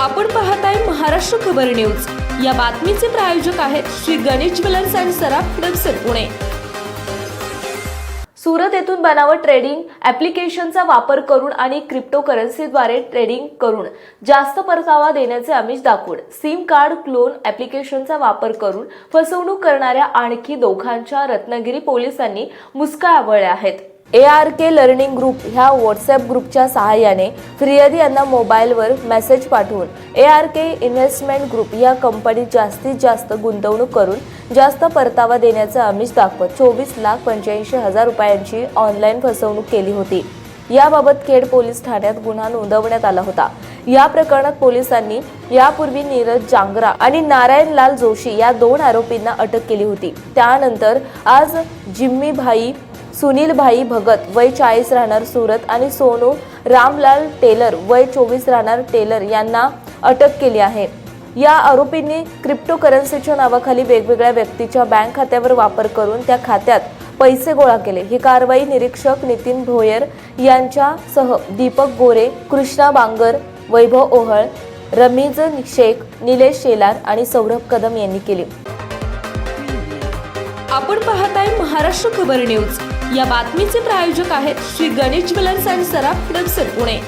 आपण पाहताय महाराष्ट्र खबर न्यूज. या बातमीचे प्रायोजक आहेत श्री गणेश ज्वेलर्स अँड सराफ हडपसर पुणे. सुरत येथून बनावट ट्रेडिंग ॲप्लिकेशनचा वापर करून आणि क्रिप्टोकरन्सीद्वारे ट्रेडिंग करून. जास्त परतावा देण्याचे आमिष दाखवून सिम कार्ड क्लोन ॲप्लिकेशनचा वापर करून फसवणूक करणाऱ्या आणखी दोघांच्या रत्नागिरी पोलिसांनी मुसका आवळल्या आहेत. A R K learning group ह्या व्हॉट्सॲप ग्रुपच्या सहाय्याने फिर्यादी यांना मोबाईलवर मेसेज पाठवून A R K investment group या कंपनीत जास्तीत जास्त गुंतवणूक करून जास्त परतावा देण्याचं आमिष दाखवत चोवीस लाख पंच्याऐंशी हजार रुपयांची ऑनलाईन फसवणूक केली होती. याबाबत खेड पोलीस ठाण्यात गुन्हा नोंदवण्यात आला होता. या प्रकरणात पोलिसांनी यापूर्वी नीरज जांगरा आणि नारायणलाल जोशी या दोन आरोपींना अटक केली होती. त्यानंतर आज जिम्मी भाई सुनील भाई भगत वय चाळीस राहणार सुरत आणि सोनू रामलाल टेलर वय चोवीस राहणार टेलर यांना अटक केली आहे. या आरोपींनी क्रिप्टोकरन्सीच्या नावाखाली वेगवेगळ्या व्यक्तीच्या बँक खात्यावर वापर करून त्या खात्यात पैसे गोळा केले. ही कारवाई निरीक्षक नितीन भोयर यांच्यासह दीपक गोरे कृष्णा बांगर वैभव ओहळ रमीज शेख निलेश शेलार आणि सौरभ कदम यांनी केली. आपण पाहताय महाराष्ट्र खबर न्यूज. या बातमीचे प्रायोजक आहेत श्री गणेश ज्वेलर्स अँड सराफ हडपसर पुणे.